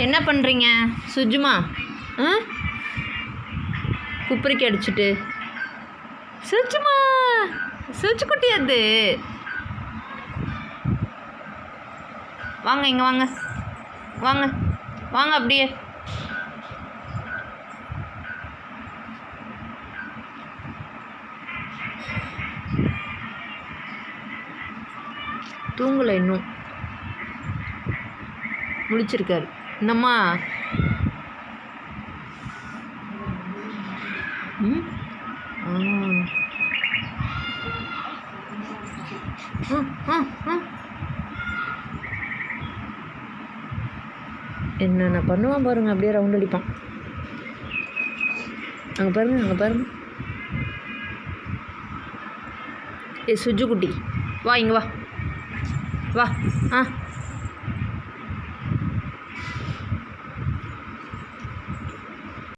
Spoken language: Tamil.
என்ன பண்ணுறீங்க சுஜுமா ஆ? குப்பரிக்கு அடிச்சிட்டு. சுஜுமா சுஜு குட்டி அது. வாங்க இங்கே வாங்க. வாங்க வாங்க அப்படியே. தூங்கலை இன்னும். முழிச்சிருக்காரு. என்னம்மா ம். என்னென்ன பண்ணுவான் பாருங்க அப்படியே ரவுண்ட் அடிப்பான். அங்கே பாருங்க அங்கே பாருங்க. ஏ சுஜு குட்டி வா இங்கே வா. வா ஆ.